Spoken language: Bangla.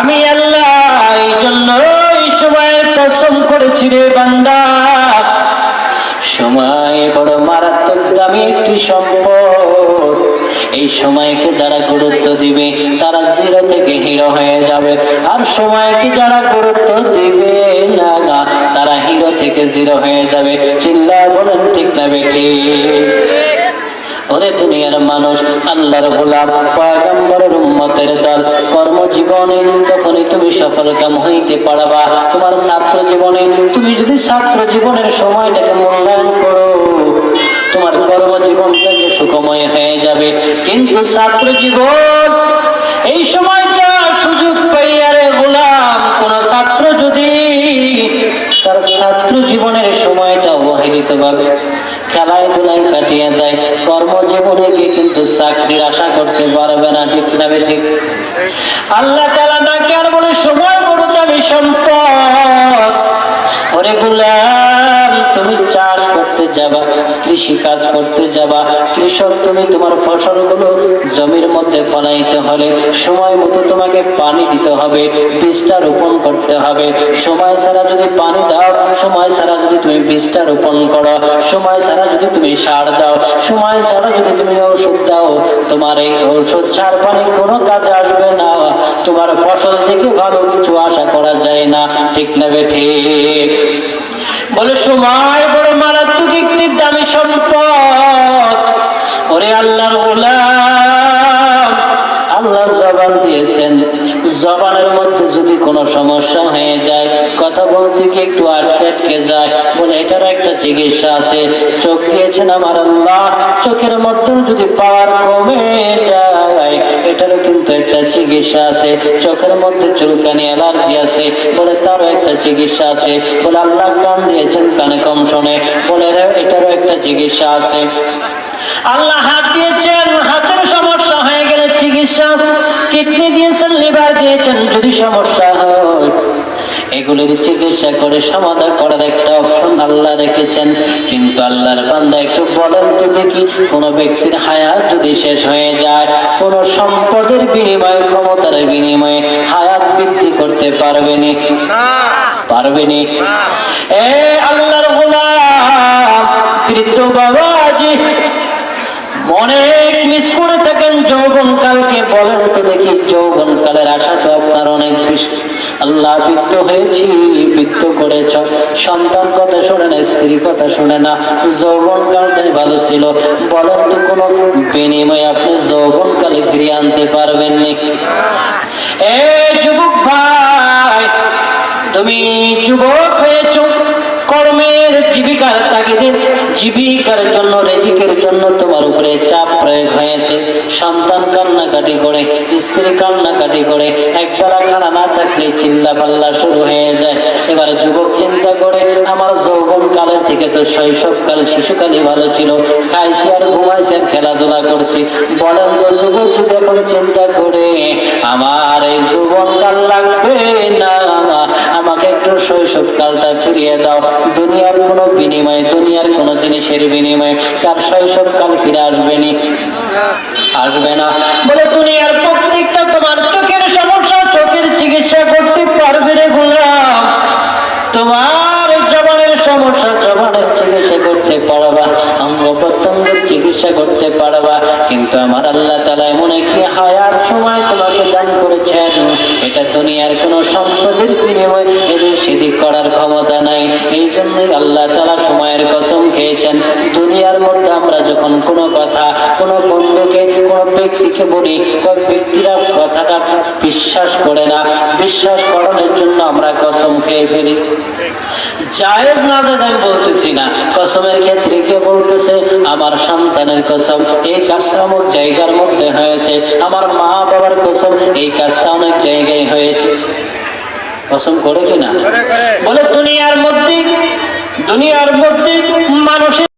আমি আল্লাহ এই জন্য এই সময়ের কসম করেছি রে বান্দা। সময় বড় মারাত্মক দামি একটি সম্পদ। এই সময়কে যারা গুরুত্ব দিবে, তারা জিরো থেকে হিরো হয়ে যাবে। আর সময়কে যারা গুরুত্ব দিবে না না, তারা হিরো থেকে জিরো হয়ে যাবে। চিল্লা বলেন ঠিক না বেটি। ওরে দুনিয়ার মানুষ আল্লাহর গোলাম পয়গম্বরের উম্মতের দল। কর্মজীবনে তখনই তুমি সফল কাম হইতে পারবা। তোমার ছাত্র জীবনে তুমি যদি ছাত্র জীবনের সময়টাকে মূল্যায়ন করো, তোমার কর্মজীবনটাকে সুখময় হয়ে যাবে। কিন্তু ছাত্র জীবন এই সময়টা ধুলায় কাটিয়ে দেয়। কর্মজীবনে গিয়ে কিন্তু চাকরির আশা করতে পারবে না, ঠিক না ঠিক? আল্লাহ তারা ডাকে আর বলে, সময় বড় দামি সম্পদ। ওরে কৃষি কাজ করতে যাবা। কৃষক, তুমি তোমার ফসলগুলো জমির মধ্যে ফলাইতে হলে সময় মতো তোমাকে পানি দিতে হবে, বীজটা রোপণ করতে হবে। সময় ছাড়া যদি পানি দাও, সময় ছাড়া যদি তুমি বীজটা রোপণ করো, সময় ছাড়া যদি তুমি সার দাও, সময় ছাড়া যদি তুমি ওষুধ দাও, তোমার এই ঔষধ সার পানি কোনো কাজে আসবে না। তোমার ফসল থেকে ভালো কিছু আশা করা যায় না। ঠিক নেবে ঠিক? বলে, সময় বড় একটি দামি সম্পদ। ওরে আল্লাহর গোলাম, আল্লাহ জবান দিয়েছেন। জবানের মধ্যে যদি কোনো সমস্যা হয়ে যায়, কথা বলতে গিয়ে একটু আটকে আটকে যায়, বলে এটার একটা চিকিৎসা আছে। চোখ দিয়েছেন আমার আল্লাহ চোখের মধ্যে যদি পাওয়ার কমে যায়, এটারও কিন্তু একটা চিকিৎসা আছে। চোখের মধ্যে চুলকানি, অ্যালার্জি আছে, বলে তারও একটা চিকিৎসা আছে। বলে আল্লাহ কান দিয়েছেন, কানে কম শোনে। বলে এটারও একটা চিকিৎসা আছে। আল্লাহ হাত দিয়েছেন, হাতের সমস্যা হয়ে গেলে চিকিৎসা কিডনি দিয়েছেন, লিভার দিয়েছেন, যদি সমস্যা হয়, এগুলির চিকিৎসা করে সমাধান করার একটা অপশন আল্লাহ রেখেছেন। কিন্তু আল্লাহর বান্দা একটু বলেন তো দেখি কোন ব্যক্তির হায়াত যদি শেষ হয়ে যায় কোন সম্পদের বিনিময়ে ক্ষমতার বিনিময়ে হায়াত বৃদ্ধি করতে পারবেনি পারবেনি এ আল্লাহর গোলাম বৃদ্ধ বাবাজি অনেক মিস করে থাকেন যৌবন কালকে বলেন তো দেখি যৌবন কালের আশা তো আপনার অনেক আল্লাহ বৃত্ত হয়েছি বৃত্ত করেছ। সন্তান কথা শোনে না, স্ত্রী কথা শোনে না যৌবন কালটাই ভালো ছিল। বলেন তো কোনো বিনিময়ে আপনি যৌবন কালে ফিরিয়ে আনতে পারবেননি এ যুবক ভাই, তুমি যুবক হয়েছ কর্মের জীবিকার তাগিদে, জীবিকার জন্য, রেজিকের জন্য তোমার উপরে চাপ প্রয়োগ হয়েছে। সন্তান কান্নাকাটি করে, স্ত্রী কান্নাকাটি করে, একবেলা খানা না থাকলে চিল্লা পাল্লা শুরু হয়ে যায়। এবার যুবক চিন্তা করে, আমার যৌবন কালের থেকে তো শৈশবকাল, শিশুকালই ভালো ছিল। খাইছি আর ঘুমাইছি আর খেলাধুলা করছি। বলেন তো যুবক যদি এখন চিন্তা করে, আমার এই যৌবনকাল শৈশবকালটা ফিরিয়ে দাও। দুনিয়ার কোনো বিনিময়ে, দুনিয়ার কোনো জিনিসের বিনিময়ে তার শৈশবকাল ফিরে আসবে নি আসবে না। বলে দুনিয়ার প্রত্যেকটা তোমার চোখের সমস্যা, চোখের চিকিৎসা করতে পারবে রে গোলাম। তোমার জবানের সমস্যা, জবানের চিকিৎসা করতে পারবা। অঙ্গ প্রত্যঙ্গের চিকিৎসা করতে পারবা। কিন্তু আমার আল্লাহ তালা এমন একটি হায়ার সময় তোমাকে দান করেছেন। এটা দুনিয়ার কোনো সম্পদের বিনিময় এদের সেদিক করার ক্ষমতা নাই। এই জন্যই আল্লাহ তালা সময়ের কসম খেয়েছেন। দুনিয়ার মধ্যে আমরা যখন কোনো কথা, কোনো বন্ধুকে, কোনো ব্যক্তিকে বলি ওই ব্যক্তিরা কথাটা বিশ্বাস করে না, বিশ্বাস করানোর জন্য আমরা কসম খেয়ে ফেলি। জায়েজ না জায়েজ আমি বলতেছি না, কসমের ক্ষেত্রে কে বলতেছে, আমার সন্তানের কসম, এই কাজটা অমুক জায়গার মধ্যে হয়েছে, আমার মা বাবার কসম, এই কাজটা অনেক জায়গায় হয়েছে। কসম করে কিনা বলে, দুনিয়ার মধ্যে দুনিয়ার মধ্যে মানুষের